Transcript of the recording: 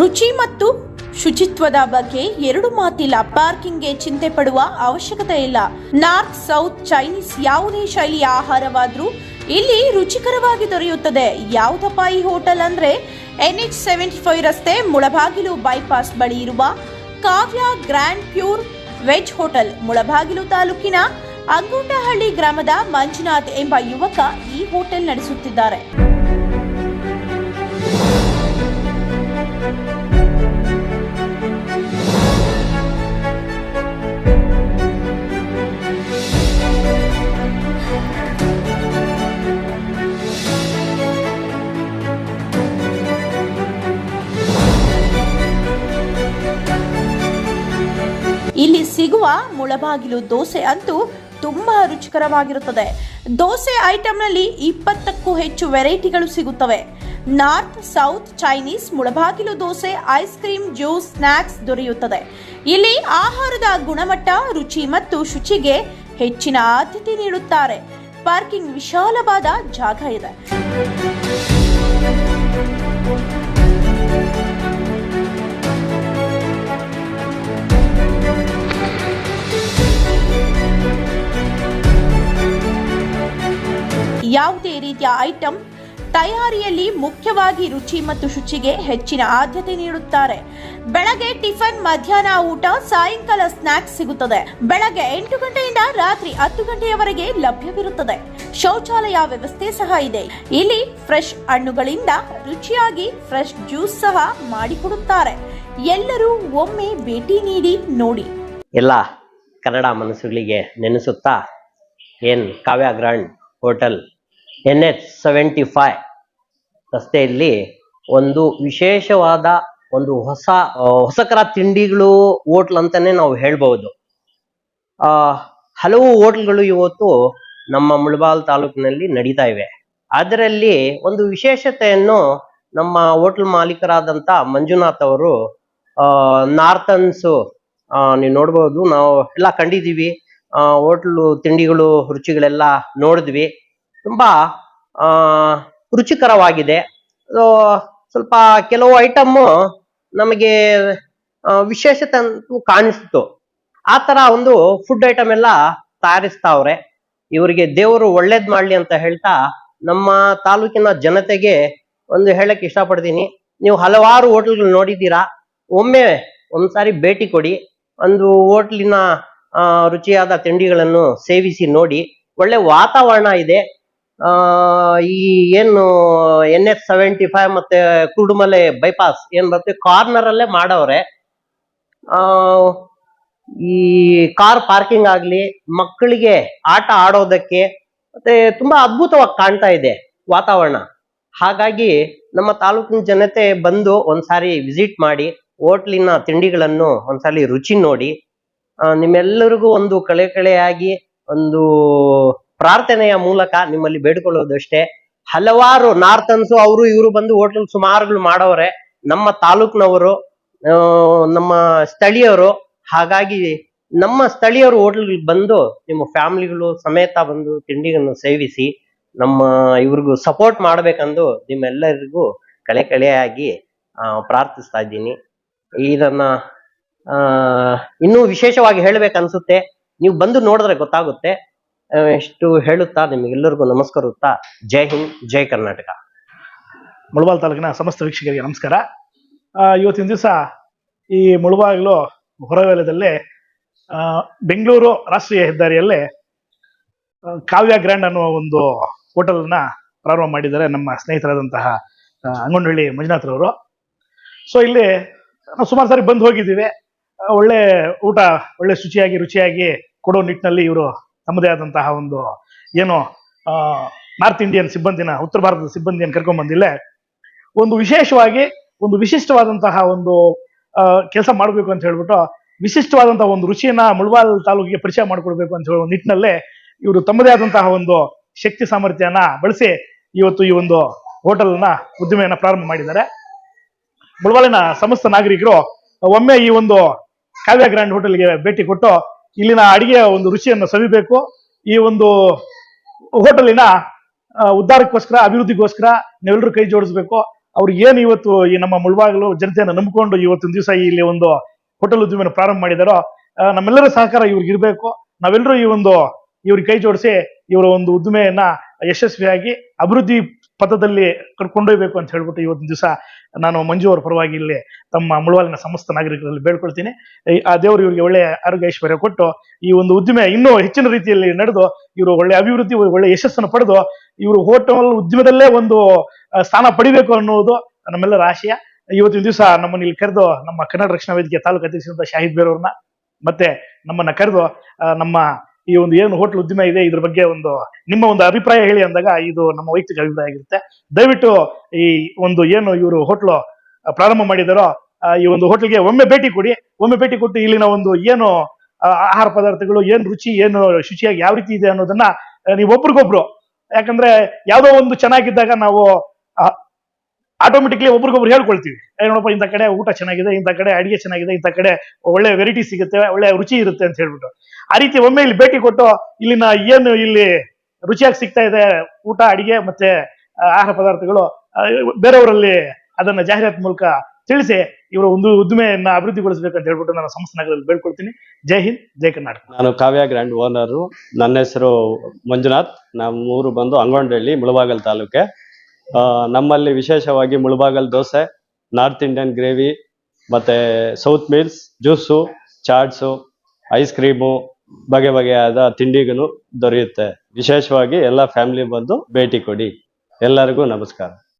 ರುಚಿ ಮತ್ತು ಶುಚಿತ್ವದ ಬಗ್ಗೆ ಎರಡು ಮಾತಿಲ್ಲ. ಪಾರ್ಕಿಂಗ್ಗೆ ಚಿಂತೆ ಪಡುವ ಅವಶ್ಯಕತೆ ಇಲ್ಲ. ನಾರ್ತ್, ಸೌತ್, ಚೈನೀಸ್ ಯಾವುದೇ ಶೈಲಿಯ ಆಹಾರವಾದರೂ ಇಲ್ಲಿ ರುಚಿಕರವಾಗಿ ದೊರೆಯುತ್ತದೆ. ಯಾವುದಪ್ಪ ಈ ಹೋಟೆಲ್ ಅಂದ್ರೆ ಎನ್ ಎಚ್ ಸೆವೆಂಟಿ ಫೈವ್ ರಸ್ತೆ ಮುಳಬಾಗಿಲು ಬೈಪಾಸ್ ಬಳಿ ಇರುವ Kavya grand pure veg hotel Mulbagal ತಾಲೂಕಿನ ಅಂಗುಂಡಹಳ್ಳಿ ಗ್ರಾಮದ ಮಂಜುನಾಥ್ ಎಂಬ ಯುವಕ ಈ ಹೋಟೆಲ್ ನಡೆಸುತ್ತಿದ್ದಾರೆ. ಇಲ್ಲಿ ಸಿಗುವ ಮುಳಬಾಗಿಲು ದೋಸೆ ಅಂತೂ ತುಂಬಾ ರುಚಿಕರವಾಗಿರುತ್ತದೆ. ದೋಸೆ ಐಟಂನಲ್ಲಿ ಇಪ್ಪತ್ತಕ್ಕೂ ಹೆಚ್ಚು ವೆರೈಟಿಗಳು ಸಿಗುತ್ತವೆ. North south Chinese Mulbagal dosa, ice cream, juice snacks ದೊರೆಯುತ್ತದೆ. ಇಲ್ಲಿ ಆಹಾರದ ಗುಣಮಟ್ಟ, ರುಚಿ ಮತ್ತು ಶುಚಿಗೆ ಹೆಚ್ಚಿನ ಆದ್ಯತೆ ನೀಡುತ್ತಾರೆ. ಪಾರ್ಕಿಂಗ್ ವಿಶಾಲವಾದ ಜಾಗ ಇದೆ. ಯಾವುದೇ ರೀತಿಯ ಐಟಂ ತಯಾರಿಯಲ್ಲಿ ಮುಖ್ಯವಾಗಿ ರುಚಿ ಮತ್ತು ಶುಚಿಗೆ ಹೆಚ್ಚಿನ ಆದ್ಯತೆ ನೀಡುತ್ತಾರೆ. ಬೆಳಗ್ಗೆ ಟಿಫನ್, ಮಧ್ಯಾಹ್ನ ಊಟ, ಸಾಯಂಕಾಲ ಸ್ನಾಕ್ಸ್ ಸಿಗುತ್ತದೆ. ಬೆಳಗ್ಗೆ ಎಂಟು ಗಂಟೆಯಿಂದ ರಾತ್ರಿ ಹತ್ತು ಗಂಟೆಯವರೆಗೆ ಲಭ್ಯವಿರುತ್ತದೆ. ಶೌಚಾಲಯ ವ್ಯವಸ್ಥೆ ಸಹ ಇದೆ. ಇಲ್ಲಿ ಫ್ರೆಶ್ ಹಣ್ಣುಗಳಿಂದ ರುಚಿಯಾಗಿ ಫ್ರೆಶ್ ಜ್ಯೂಸ್ ಸಹ ಮಾಡಿಕೊಡುತ್ತಾರೆ. ಎಲ್ಲರೂ ಒಮ್ಮೆ ಭೇಟಿ ನೀಡಿ ನೋಡಿ. ಎಲ್ಲ ಕನ್ನಡ ಮನಸ್ಸುಗಳಿಗೆ ನೆನೆಸುತ್ತಾ ಏನ್ Kavya grand hotel N H seventy five ರಸ್ತೆಯಲ್ಲಿ ಒಂದು ವಿಶೇಷವಾದ ಒಂದು ಹೊಸ ಹೊಸಕರ ತಿಂಡಿಗಳು, ಹೋಟ್ಲ್ ಅಂತಾನೆ ನಾವು ಹೇಳ್ಬಹುದು. ಆ, ಹಲವು ಹೋಟ್ಲ್ಗಳು ಇವತ್ತು ನಮ್ಮ ಮುಳಬಾಲ್ ತಾಲೂಕಿನಲ್ಲಿ ನಡೀತಾ ಇವೆ. ಅದರಲ್ಲಿ ಒಂದು ವಿಶೇಷತೆಯನ್ನು ನಮ್ಮ ಹೋಟ್ಲ್ ಮಾಲೀಕರಾದಂತ ಮಂಜುನಾಥ್ ಅವರು ನಾರ್ತನ್ಸ್ ನೀವು ನೋಡ್ಬೋದು, ನಾವು ಎಲ್ಲ ಕಂಡಿದೀವಿ ಹೋಟ್ಲು ತಿಂಡಿಗಳು, ರುಚಿಗಳೆಲ್ಲ ನೋಡಿದ್ವಿ. ತುಂಬಾ ರುಚಿಕರವಾಗಿದೆ. ಸ್ವಲ್ಪ ಕೆಲವು ಐಟಮ್ ನಮಗೆ ವಿಶೇಷತೆ ಅಂತೂ ಕಾಣಿಸ್ತು. ಆ ತರ ಒಂದು ಫುಡ್ ಐಟಮ್ ಎಲ್ಲ ತಯಾರಿಸ್ತಾವ್ರೆ. ಇವರಿಗೆ ದೇವರು ಒಳ್ಳೇದ್ ಮಾಡ್ಲಿ ಅಂತ ಹೇಳ್ತಾ ನಮ್ಮ ತಾಲೂಕಿನ ಜನತೆಗೆ ಒಂದು ಹೇಳಕ್ ಇಷ್ಟಪಡ್ತೀನಿ. ನೀವು ಹಲವಾರು ಹೋಟ್ಲ್ಗಳು ನೋಡಿದ್ದೀರಾ. ಒಮ್ಮೆ ಒಂದ್ಸಾರಿ ಭೇಟಿ ಕೊಡಿ. ಒಂದು ಹೋಟ್ಲಿನ ರುಚಿಯಾದ ತಿಂಡಿಗಳನ್ನು ಸೇವಿಸಿ ನೋಡಿ. ಒಳ್ಳೆ ವಾತಾವರಣ ಇದೆ. ಈ ಏನು ಎನ್ ಎಸ್ ಸೆವೆಂಟಿ ಫೈವ್ ಮತ್ತೆ ಕುರುಡುಮಲೆ ಬೈಪಾಸ್ ಏನ್ ಬರುತ್ತೆ ಕಾರ್ನರ್ ಅಲ್ಲೇ ಮಾಡವ್ರೆ. ಈ ಕಾರ್ ಪಾರ್ಕಿಂಗ್ ಆಗ್ಲಿ, ಮಕ್ಕಳಿಗೆ ಆಟ ಆಡೋದಕ್ಕೆ ಮತ್ತೆ ತುಂಬಾ ಅದ್ಭುತವಾಗಿ ಕಾಣ್ತಾ ಇದೆ ವಾತಾವರಣ. ಹಾಗಾಗಿ ನಮ್ಮ ತಾಲೂಕಿನ ಜನತೆ ಬಂದು ಒಂದ್ಸಾರಿ ವಿಸಿಟ್ ಮಾಡಿ, ಹೋಟ್ಲಿನ ತಿಂಡಿಗಳನ್ನು ಒಂದ್ಸಲಿ ರುಚಿ ನೋಡಿ ನಿಮ್ಮೆಲ್ಲರಿಗೂ ಒಂದು ಕಳೆ ಕಳೆಯಾಗಿ ಒಂದು ಪ್ರಾರ್ಥನೆಯ ಮೂಲಕ ನಿಮ್ಮಲ್ಲಿ ಬೇಡಿಕೊಳ್ಳೋದಷ್ಟೇ. ಹಲವಾರು ನಾರ್ತನ್ಸು ಅವರು ಇವರು ಬಂದು ಹೋಟ್ಲ್ ಸುಮಾರುಗಳು ಮಾಡವ್ರೆ. ನಮ್ಮ ತಾಲೂಕ್ನವರು ನಮ್ಮ ಸ್ಥಳೀಯರು, ಹಾಗಾಗಿ ನಮ್ಮ ಸ್ಥಳೀಯರು ಹೋಟ್ಲ್ಗಳಿಗೆ ಬಂದು ನಿಮ್ಮ ಫ್ಯಾಮಿಲಿಗಳು ಸಮೇತ ಬಂದು ತಿಂಡಿಗಳನ್ನು ಸೇವಿಸಿ ನಮ್ಮ ಇವ್ರಿಗೂ ಸಪೋರ್ಟ್ ಮಾಡ್ಬೇಕಂದು ನಿಮ್ಮೆಲ್ಲರಿಗೂ ಕಳೆ ಕಳೆಯಾಗಿ ಪ್ರಾರ್ಥಿಸ್ತಾ ಇದ್ದೀನಿ. ಇದನ್ನ ಇನ್ನೂ ವಿಶೇಷವಾಗಿ ಹೇಳ್ಬೇಕನ್ಸುತ್ತೆ. ನೀವು ಬಂದು ನೋಡಿದ್ರೆ ಗೊತ್ತಾಗುತ್ತೆ. ಆ, ಇಷ್ಟು ಹೇಳುತ್ತಾ ನಿಮಗೆಲ್ಲರಿಗೂ ನಮಸ್ಕಾರ ಜೈ ಹಿಂದ್ ಜೈ ಕರ್ನಾಟಕ. ಮುಳಬಾಲ್ ತಾಲೂಕಿನ ಸಮಸ್ತ ವೀಕ್ಷಕರಿಗೆ ನಮಸ್ಕಾರ. ಇವತ್ತಿನ ದಿವಸ ಈ ಮುಳಬಾಗಿಲು ಹೊರವಲಯದಲ್ಲಿ ಬೆಂಗಳೂರು ರಾಷ್ಟ್ರೀಯ ಹೆದ್ದಾರಿಯಲ್ಲಿ ಕಾವ್ಯ ಗ್ರ್ಯಾಂಡ್ ಅನ್ನುವ ಒಂದು ಹೋಟೆಲ್ನ ಪ್ರಾರಂಭ ಮಾಡಿದ್ದಾರೆ ನಮ್ಮ ಸ್ನೇಹಿತರಾದಂತಹ ಆ, ಅಂಗನಹಳ್ಳಿ ಮಂಜುನಾಥ್ರವರು. ಸೊ ಇಲ್ಲಿ ನಾವು ಸುಮಾರು ಸಾರಿ ಬಂದು ಹೋಗಿದ್ದೀವಿ. ಒಳ್ಳೆ ಊಟ ಒಳ್ಳೆ ಶುಚಿಯಾಗಿ ರುಚಿಯಾಗಿ ಕೊಡೋ ನಿಟ್ಟಿನಲ್ಲಿ ಇವರು ತಮ್ಮದೇ ಆದಂತಹ ಒಂದು ಏನು ನಾರ್ತ್ ಇಂಡಿಯನ್ ಸಿಬ್ಬಂದಿನ, ಉತ್ತರ ಭಾರತದ ಸಿಬ್ಬಂದಿಯನ್ನು ಕರ್ಕೊಂಡ್ ಬಂದಿಲ್ಲ. ಒಂದು ವಿಶೇಷವಾಗಿ, ಒಂದು ವಿಶಿಷ್ಟವಾದಂತಹ ಒಂದು ಕೆಲಸ ಮಾಡಬೇಕು ಅಂತ ಹೇಳ್ಬಿಟ್ಟು, ವಿಶಿಷ್ಟವಾದಂತಹ ಒಂದು ರುಚಿಯನ್ನ ಮುಳಬಾಲ್ ತಾಲೂಕಿಗೆ ಪರಿಚಯ ಮಾಡಿಕೊಡ್ಬೇಕು ಅಂತ ಹೇಳುವ ನಿಟ್ಟಿನಲ್ಲೇ ಇವರು ತಮ್ಮದೇ ಆದಂತಹ ಒಂದು ಶಕ್ತಿ ಸಾಮರ್ಥ್ಯನ ಬಳಸಿ ಇವತ್ತು ಈ ಒಂದು ಹೋಟೆಲ್ನ ಉದ್ದಿಮೆಯನ್ನ ಪ್ರಾರಂಭ ಮಾಡಿದ್ದಾರೆ. ಮುಳಬಾಲಿನ ಸಮಸ್ತ ನಾಗರಿಕರು ಒಮ್ಮೆ ಈ ಒಂದು ಕಾವ್ಯ ಗ್ರ್ಯಾಂಡ್ ಹೋಟೆಲ್ಗೆ ಭೇಟಿ ಕೊಟ್ಟು ಇಲ್ಲಿನ ಅಡಿಗೆಯ ಒಂದು ರುಚಿಯನ್ನು ಸವಿಬೇಕು. ಈ ಒಂದು ಹೋಟೆಲಿನ ಉದ್ಧಾರಕ್ಕೋಸ್ಕರ, ಅಭಿವೃದ್ಧಿಗೋಸ್ಕರ ನಾವೆಲ್ಲರೂ ಕೈ ಜೋಡಿಸ್ಬೇಕು. ಅವ್ರು ಏನು ಇವತ್ತು ಈ ನಮ್ಮ ಮುಳಬಾಗಿಲು ಜನತೆಯನ್ನು ನಂಬಿಕೊಂಡು ಇವತ್ತಿನ ದಿವಸ ಇಲ್ಲಿ ಒಂದು ಹೋಟೆಲ್ ಉದ್ಯಮನ ಪ್ರಾರಂಭ ಮಾಡಿದಾರೋ ನಮ್ಮೆಲ್ಲರ ಸಹಕಾರ ಇವ್ರಿಗೆ ಇರಬೇಕು. ನಾವೆಲ್ಲರೂ ಈ ಒಂದು ಇವ್ರಿಗೆ ಕೈ ಜೋಡಿಸಿ ಇವರ ಒಂದು ಉದ್ದಿಮೆಯನ್ನ ಯಶಸ್ವಿಯಾಗಿ, ಅಭಿವೃದ್ಧಿ ಪಥದಲ್ಲಿ ಕರ್ಕೊಂಡೊಯ್ಬೇಕು ಅಂತ ಹೇಳ್ಬಿಟ್ಟು ಇವತ್ತಿನ ದಿವಸ ನಾನು ಮಂಜು ಅವರ ಪರವಾಗಿ ಇಲ್ಲಿ ತಮ್ಮ ಮುಳುವಾಲಿನ ಸಮಸ್ತ ನಾಗರಿಕರಲ್ಲಿ ಬೇಡ್ಕೊಳ್ತೀನಿ. ಆ ದೇವರು ಇವರಿಗೆ ಒಳ್ಳೆ ಆರೋಗ್ಯ ಐಶ್ವರ್ಯ ಕೊಟ್ಟು ಈ ಒಂದು ಉದ್ದಿಮೆ ಇನ್ನೂ ಹೆಚ್ಚಿನ ರೀತಿಯಲ್ಲಿ ನಡೆದು ಇವರು ಒಳ್ಳೆ ಅಭಿವೃದ್ಧಿ, ಒಳ್ಳೆ ಯಶಸ್ಸನ್ನು ಪಡೆದು ಇವರು ಹೋಟೆಲ್ ಉದ್ಯಮದಲ್ಲೇ ಒಂದು ಸ್ಥಾನ ಪಡಿಬೇಕು ಅನ್ನೋದು ನಮ್ಮೆಲ್ಲರ ಆಶಯ. ಇವತ್ತಿನ ದಿವಸ ನಮ್ಮನ್ನು ಇಲ್ಲಿ ಕರೆದು ನಮ್ಮ ಕನ್ನಡ ರಕ್ಷಣಾ ವೇದಿಕೆ ತಾಲೂಕು ಅಧ್ಯಕ್ಷರಾದ ಶಾಹಿದ್ ಬೇರವ್ರನ್ನ ಮತ್ತೆ ನಮ್ಮನ್ನ ಕರೆದು ನಮ್ಮ ಈ ಒಂದು ಏನು ಹೋಟೆಲ್ ಉದ್ಯಮ ಇದೆ, ಇದ್ರ ಬಗ್ಗೆ ಒಂದು ನಿಮ್ಮ ಒಂದು ಅಭಿಪ್ರಾಯ ಹೇಳಿ ಅಂದಾಗ ಇದು ನಮ್ಮ ವೈಯಕ್ತಿಕ ಅಭಿಪ್ರಾಯ ಆಗಿರುತ್ತೆ. ದಯವಿಟ್ಟು ಈ ಒಂದು ಏನು ಇವರು ಹೋಟ್ಲು ಪ್ರಾರಂಭ ಮಾಡಿದಾರೋ ಈ ಒಂದು ಹೋಟೆಲ್ಗೆ ಒಮ್ಮೆ ಭೇಟಿ ಕೊಡಿ. ಒಮ್ಮೆ ಭೇಟಿ ಕೊಟ್ಟು ಇಲ್ಲಿನ ಒಂದು ಏನು ಆಹಾರ ಪದಾರ್ಥಗಳು, ಏನು ರುಚಿ, ಏನು ಶುಚಿಯಾಗಿ ಯಾವ ರೀತಿ ಇದೆ ಅನ್ನೋದನ್ನ ನೀವು ಒಬ್ರಿಗೊಬ್ರು ಯಾಕಂದ್ರೆ ಯಾವುದೋ ಒಂದು ಚೆನ್ನಾಗಿದ್ದಾಗ ನಾವು ಆಟೋಮೆಟಿಕ್ಲಿ ಒಬ್ರಿಗೊಬ್ರು ಹೇಳ್ಕೊಳ್ತೀವಿ. ನೋಡಪ್ಪ, ಇಂಥ ಕಡೆ ಊಟ ಚೆನ್ನಾಗಿದೆ, ಇಂಥ ಕಡೆ ಅಡಿಗೆ ಚೆನ್ನಾಗಿದೆ, ಇಂಥ ಕಡೆ ಒಳ್ಳೆ ವೆರೈಟಿ ಸಿಗುತ್ತೆ, ಒಳ್ಳೆ ರುಚಿ ಇರುತ್ತೆ ಅಂತ ಹೇಳ್ಬಿಟ್ಟು. ಆ ರೀತಿ ಒಮ್ಮೆ ಇಲ್ಲಿ ಭೇಟಿ ಕೊಟ್ಟು ಇಲ್ಲಿನ ಏನು ಇಲ್ಲಿ ರುಚಿಯಾಗಿ ಸಿಗ್ತಾ ಇದೆ, ಊಟ, ಅಡಿಗೆ ಮತ್ತೆ ಆಹಾರ ಪದಾರ್ಥಗಳು ಬೇರೆಯವರಲ್ಲಿ ಅದನ್ನ ಜಾಹೀರಾತು ಮೂಲಕ ತಿಳಿಸಿ ಇವರ ಒಂದು ಉದ್ದಿಮೆಯನ್ನ ಅಭಿವೃದ್ಧಿಗೊಳಿಸಬೇಕು ಅಂತ ಹೇಳ್ಬಿಟ್ಟು ನಾನು ಸಂಸ್ಥೆ ನಗರದಲ್ಲಿ ಬೇಡ್ಕೊಳ್ತೀನಿ. ಜೈ ಹಿಂದ್, ಜೈ ಕರ್ನಾಟಕ. ನಾನು ಕಾವ್ಯ ಗ್ರ್ಯಾಂಡ್ ಓನರು. ನನ್ನ ಹೆಸರು ಮಂಜುನಾಥ್. ನಮ್ಮ ಊರು ಬಂದು ಅಂಗೊಂಡಹಳ್ಳಿ ಮುಳಬಾಗಲ್ ತಾಲೂಕೆ. ನಮ್ಮಲ್ಲಿ ವಿಶೇಷವಾಗಿ Mulbagal dosa, north Indian gravy, ಮತ್ತೆ south meals, juice, chaats, ice cream, ಬಗೆ ಬಗೆಯಾದ ತಿಂಡಿಗೂ ದೊರೆಯುತ್ತೆ. ವಿಶೇಷವಾಗಿ ಎಲ್ಲ ಫ್ಯಾಮಿಲಿ ಬಂದು ಭೇಟಿ ಕೊಡಿ. ಎಲ್ಲರಿಗೂ ನಮಸ್ಕಾರ.